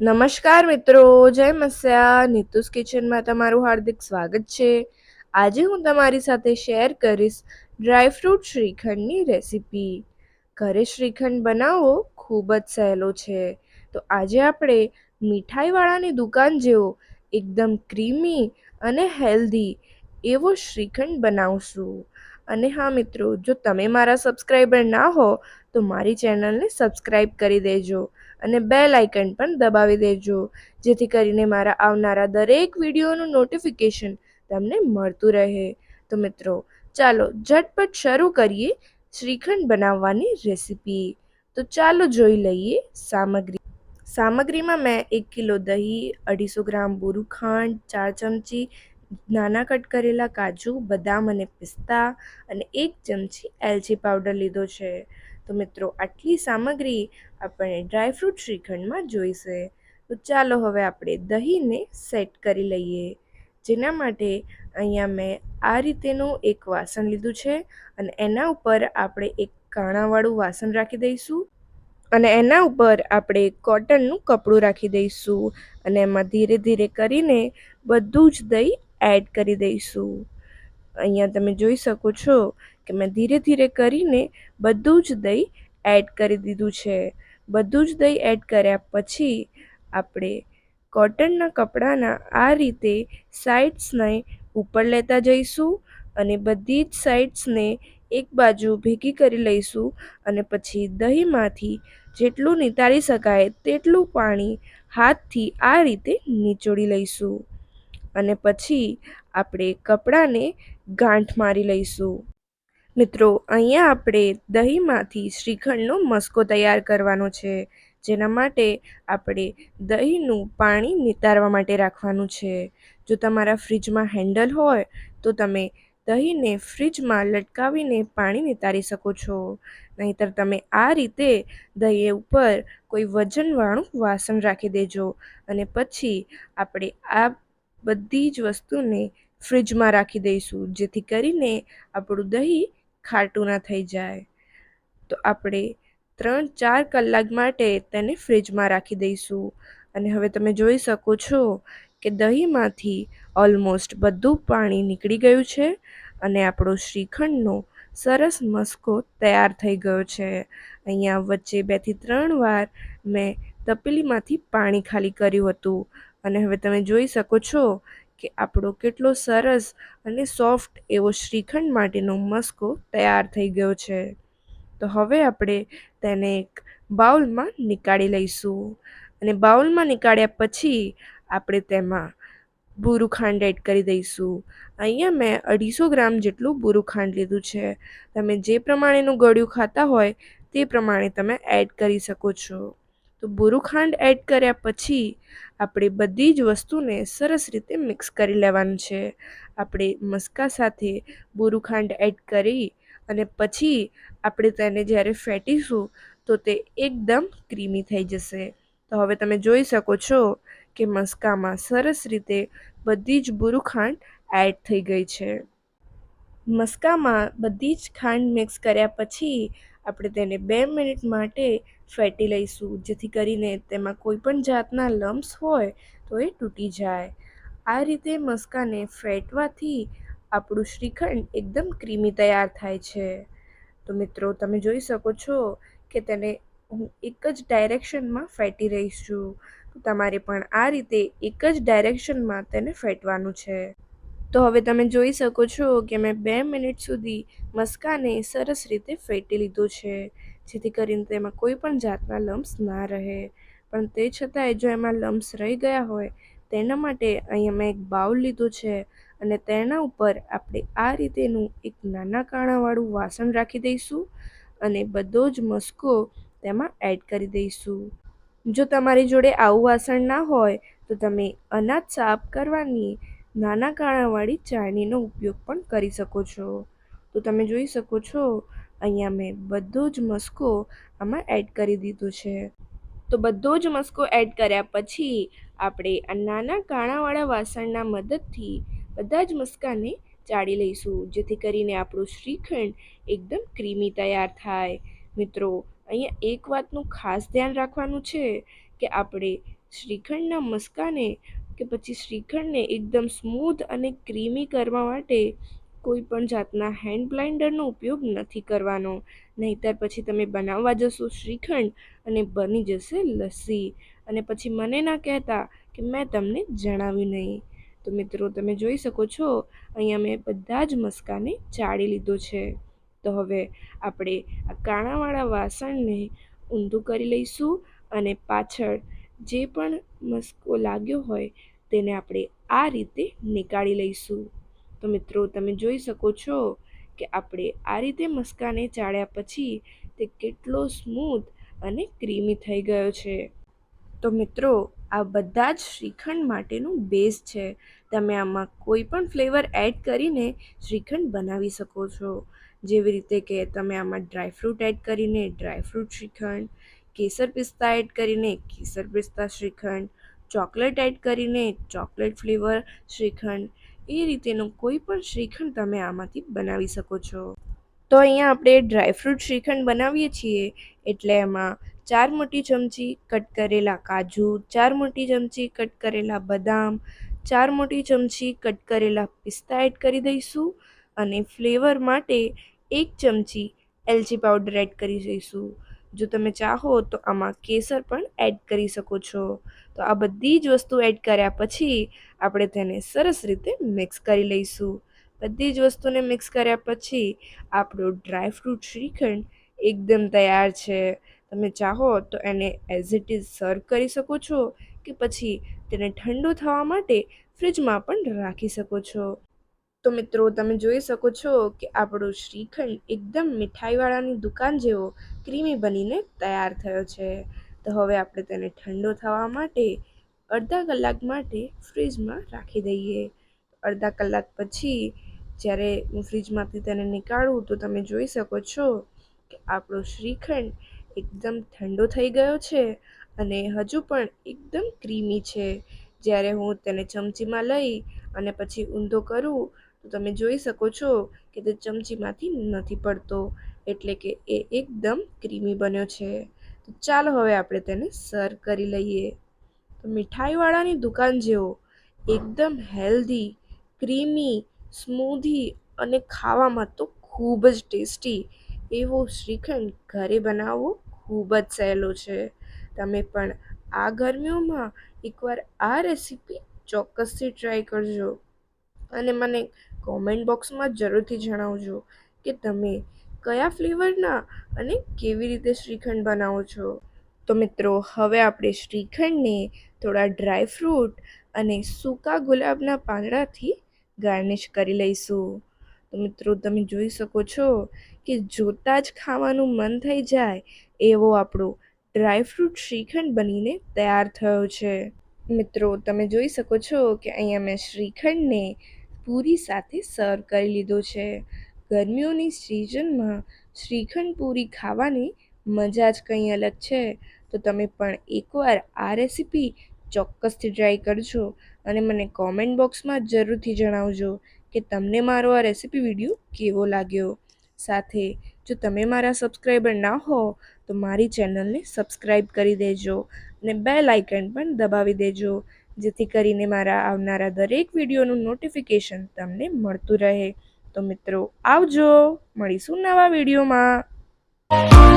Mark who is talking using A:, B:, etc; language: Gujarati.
A: નમસ્કાર મિત્રો, જય મસ્યા. નીતુસ કિચનમાં તમારું હાર્દિક સ્વાગત છે. આજે હું તમારી સાથે શેર કરીશ ડ્રાયફ્રૂટ શ્રીખંડની રેસીપી. ઘરે શ્રીખંડ બનાવવો ખૂબ જ સહેલો છે. તો આજે આપણે મીઠાઈવાળાની દુકાન જેવો એકદમ ક્રીમી અને હેલ્ધી એવો શ્રીખંડ બનાવશું. અને હા મિત્રો, જો તમે મારા સબસ્ક્રાઈબર ના હો, તો મારી ચેનલને સબસ્ક્રાઈબ કરી દેજો. અને બેલ આઇકન પણ દબાવી દેજો. જેથી કરીને મારા આવનારા દરેક વિડીયોનું નોટિફિકેશન તમને મળતું રહે. તો મિત્રો, ચાલો ઝટપટ શરૂ કરીએ શ્રીખંડ બનાવવાની રેસીપી તો ચાલો જોઈ લઈએ સામગ્રી. સામગ્રીમાં મેં એક કિલો દહીં, અઢીસો ગ્રામ બુરું ખાંડ, ચાર ચમચી નાના કટ કરેલા કાજુ, બદામ અને પિસ્તા અને એક ચમચી એલચી પાવડર લીધો છે. તો મિત્રો, આટલી સામગ્રી આપણે ડ્રાયફ્રૂટ શ્રીખંડમાં જોઈશે તો ચાલો હવે આપણે દહીંને સેટ કરી લઈએ. જેના માટે અહીંયા મેં આ રીતેનું એક વાસણ લીધું છે અને એના ઉપર આપણે એક કાણાવાળું વાસણ રાખી દઈશું અને એના ઉપર આપણે કોટનનું કપડું રાખી દઈશું અને એમાં ધીરે ધીરે કરીને બધું જ દહીં એડ કરી દઈશું. અહીંયા તમે જોઈ શકો છો કે મેં ધીરે ધીરે કરીને બધું જ દહીં એડ કરી દીધું છે. બધું જ દહીં એડ કર્યા પછી આપણે કોટનના કપડાના આ રીતે સાઇડ્સને ઉપર લેતા જઈશું અને બધી જ સાઇડ્સને એક બાજુ ભેગી કરી લઈશું અને પછી દહીંમાંથી જેટલું નિતારી શકાય તેટલું પાણી હાથથી આ રીતે નીચોડી લઈશું. અને પછી આપણે કપડાને ગાંઠ મારી લઈશું. મિત્રો, અહીંયા આપણે દહીંમાંથી શ્રીખંડનો મસ્કો તૈયાર કરવાનો છે, જેના માટે આપણે દહીંનું પાણી નિતારવા માટે રાખવાનું છે. જો તમારા ફ્રીજમાં હેન્ડલ હોય, તો તમે દહીંને ફ્રીજમાં લટકાવીને પાણી નિતારી શકો છો. નહીંતર તમે આ રીતે દહીં ઉપર કોઈ વજનવાળું વાસણ રાખી દેજો અને પછી આપણે આ બધી જ વસ્તુને ફ્રીજમાં રાખી દઈશું, જેથી કરીને આપણું દહીં ખાટું ના થઈ જાય. તો આપણે ત્રણ, ચાર કલાક માટે તેને ફ્રીજમાં રાખી દઈશું. અને હવે તમે જોઈ શકો છો કે દહીંમાંથી ઓલમોસ્ટ બધું પાણી નીકળી ગયું છે અને આપણો શ્રીખંડનો સરસ મસ્કો તૈયાર થઈ ગયો છે. અહીંયા વચ્ચે બેથી ત્રણ વાર મેં તપેલીમાંથી પાણી ખાલી કર્યું હતું. અને હવે તમે જોઈ શકો છો કે આપણો કેટલો સરસ અને સોફ્ટ એવો શ્રીખંડ માટેનો મસ્કો તૈયાર થઈ ગયો છે. તો હવે આપણે તેને એક બાઉલમાં નીકાળી લઈશું. અને બાઉલમાં નીકાળ્યા પછી આપણે તેમાં બુરું ખાંડ એડ કરી દઈશું. અહીંયા મેં અઢીસો ગ્રામ જેટલું બુરું ખાંડ લીધું છે. તમે જે પ્રમાણેનું ગળ્યું ખાતા હોય તે પ્રમાણે તમે એડ કરી શકો છો. તો બુરું ખાંડ એડ કર્યા પછી આપણે બધી જ વસ્તુને સરસ રીતે મિક્સ કરી લેવાનું છે. આપણે મસ્કા સાથે બુરું ખાંડ એડ કરી અને પછી આપણે તેને જ્યારે ફેટીશું તો તે એકદમ ક્રીમી થઈ જશે. તો હવે તમે જોઈ શકો છો કે મસ્કામાં સરસ રીતે બધી જ બુરું ખાંડ એડ થઈ ગઈ છે. મસ્કામાં બધી જ ખાંડ મિક્સ કર્યા પછી આપણે તેને બે મિનિટ માટે ફેટી લઈશું, જેથી કરીને તેમાં કોઈ પણ જાતના લમ્સ હોય તો એ તૂટી જાય. આ રીતે મસ્કાને ફેટવાથી આપણું શ્રીખંડ એકદમ ક્રીમી તૈયાર થાય છે. તો મિત્રો, તમે જોઈ શકો છો કે તેને હું એક જ ડાયરેક્શનમાં ફેટી રહીશું તમારે પણ આ રીતે એક જ ડાયરેક્શનમાં તેને ફેટવાનું છે. તો હવે તમે જોઈ શકો છો કે મેં બે મિનિટ સુધી મસ્કાને સરસ રીતે ફેટી લીધો છે, જેથી કરીને તેમાં કોઈ પણ જાતના લમ્સ ના રહે. પણ તે છતાંય જો એમાં લમ્સ રહી ગયા હોય, તેના માટે અહીંયા મેં એક બાઉલ લીધો છે અને તેના ઉપર આપણે આ રીતેનું એક નાના કાણાવાળું વાસણ રાખી દઈશું અને બધો જ મસ્કો તેમાં એડ કરી દઈશું. જો તમારી જોડે આવું વાસણ ના હોય, તો તમે અનાજ સાફ કરવાની નાના કાણાવાળી ચાળણીનો ઉપયોગ પણ કરી શકો છો. તો તમે જોઈ શકો છો, અહીંયા મેં બધો જ મસ્કો આમાં એડ કરી દીધો છે. તો બધો જ મસ્કો એડ કર્યા પછી આપણે આ નાના કાણાવાળા વાસણના મદદથી બધા જ મસ્કાને ચાળી લઈશું, જેથી કરીને આપણું શ્રીખંડ એકદમ ક્રીમી તૈયાર થાય. મિત્રો, અહીંયા એક વાતનું ખાસ ધ્યાન રાખવાનું છે કે આપણે શ્રીખંડના મસ્કાને કે પછી શ્રીખંડને એકદમ સ્મૂધ અને ક્રીમી કરવા માટે કોઈ પણ જાતના હેન્ડ બ્લાઇન્ડરનો ઉપયોગ નથી કરવાનો. નહીંતર પછી તમે બનાવવા જશો શ્રીખંડ અને બની જશે લસ્સી. અને પછી મને ના કહેતા કે મેં તમને જણાવ્યું નહીં. તો મિત્રો, તમે જોઈ શકો છો, અહીંયા મેં બધા જ મસ્કાને ચાળી લીધો છે. તો હવે આપણે આ કાણાવાળા વાસણને ઊંધું કરી લઈશું અને પાછળ જે પણ મસ્કો લાગ્યો હોય તેને આપણે આ રીતે નીકાળી લઈશું. તો મિત્રો, તમે જોઈ શકો છો કે આપણે આ રીતે મસ્કાને ચાળ્યા પછી તે કેટલો સ્મૂથ અને ક્રીમી થઈ ગયો છે. તો મિત્રો, આ બધા જ શ્રીખંડ માટેનું બેઝ છે. તમે આમાં કોઈ પણ ફ્લેવર એડ કરીને શ્રીખંડ બનાવી શકો છો. જેવી રીતે કે તમે આમાં ડ્રાયફ્રૂટ એડ કરીને ડ્રાયફ્રૂટ શ્રીખંડ કેસર પિસ્તા એડ કરીને કેસર પિસ્તા શ્રીખંડ, ચોકલેટ એડ કરીને ચોકલેટ ફ્લેવર શ્રીખંડ. એ રીતેનું કોઈ પણ શ્રીખંડ તમે આમાંથી બનાવી શકો છો. તો અહીંયા આપણે ડ્રાયફ્રૂટ શ્રીખંડ બનાવીએ છીએ. એટલે એમાં ચાર મોટી ચમચી કટ કરેલા કાજુ, ચાર મોટી ચમચી કટ કરેલા બદામ, ચાર મોટી ચમચી કટ કરેલા પિસ્તા એડ કરી દઈશું અને ફ્લેવર માટે એક ચમચી એલચી પાવડર એડ કરી દઈશું. જો તમે ચાહો તો આમાં કેસર પણ એડ કરી શકો છો. તો આ બધી જ વસ્તુ એડ કર્યા પછી આપણે તેને સરસ રીતે મિક્સ કરી લઈશું. બધી જ વસ્તુને મિક્સ કર્યા પછી આપણો ડ્રાય ફ્રૂટ શ્રીખંડ એકદમ તૈયાર છે. તમે ચાહો તો એને એઝ ઇટ ઇઝ સર્વ કરી શકો છો કે પછી તેને ઠંડુ થવા માટે ફ્રિજમાં પણ રાખી શકો છો. તો મિત્રો, તમે જોઈ શકો છો કે આપણો શ્રીખંડ એકદમ મીઠાઈવાળાની દુકાન જેવો ક્રીમી બનીને તૈયાર થયો છે. તો હવે આપણે તેને ઠંડો થવા માટે અડધા કલાક માટે ફ્રીજમાં રાખી દઈએ. અડધા કલાક પછી જ્યારે હું ફ્રીજમાંથી તેને નીકાળું તો તમે જોઈ શકો છો કે આપણો શ્રીખંડ એકદમ ઠંડો થઈ ગયો છે અને હજુ પણ એકદમ ક્રીમી છે. જ્યારે હું તેને ચમચીમાં લઈ અને પછી ઊંધો કરું તો તમે જોઈ શકો છો કે તે ચમચીમાંથી નથી પડતો, એટલે કે એ એકદમ ક્રીમી બન્યો છે. તો ચાલો હવે આપણે તેને સર્વ કરી લઈએ. તો મીઠાઈવાળાની દુકાન જેવો, એકદમ હેલ્ધી, ક્રીમી, સ્મૂધી અને ખાવામાં તો ખૂબ જ ટેસ્ટી એવો શ્રીખંડ ઘરે બનાવવો ખૂબ જ સહેલો છે. તમે પણ આ ગરમીઓમાં એકવાર આ રેસીપી ચોક્કસથી ટ્રાય કરજો. અને મને કોમેન્ટ બોક્સમાં જરૂરથી જણાવજો કે તમે કયા ફ્લેવરના અને કેવી રીતે શ્રીખંડ બનાવો છો. તો મિત્રો, હવે આપણે શ્રીખંડને થોડા ડ્રાય ફ્રૂટ અને સૂકા ગુલાબના પાંદડાથી ગાર્નિશ કરી લઈશું. તો મિત્રો, તમે જોઈ શકો છો કે જોતાં જ ખાવાનું મન થઈ જાય એવો આપણો ડ્રાયફ્રૂટ શ્રીખંડ બનીને તૈયાર થયો છે. મિત્રો, તમે જોઈ શકો છો કે અહીંયા મેં શ્રીખંડને પૂરી સાથે સર્વ કરી લીધો છે. ગરમીઓની સિઝનમાં શ્રીખંડ પૂરી ખાવાની મજા જ કંઈ અલગ છે. તો તમે પણ એકવાર આ રેસીપી ચોક્કસથી ટ્રાય કરજો અને મને કોમેન્ટ બોક્સમાં જરૂરથી જણાવજો કે તમને મારો આ રેસીપી વીડિયો કેવો લાગ્યો. સાથે, જો તમે મારા સબસ્ક્રાઈબર ના હો, તો મારી ચેનલને સબસ્ક્રાઈબ કરી દેજો અને બેલ આઇકન પણ દબાવી દેજો. જેથી કરીને મારા આવનારા દરેક વિડીયોનું નોટિફિકેશન તમને મળતું રહે. તો મિત્રો, આવજો. મળીશું નવા વિડીયોમાં.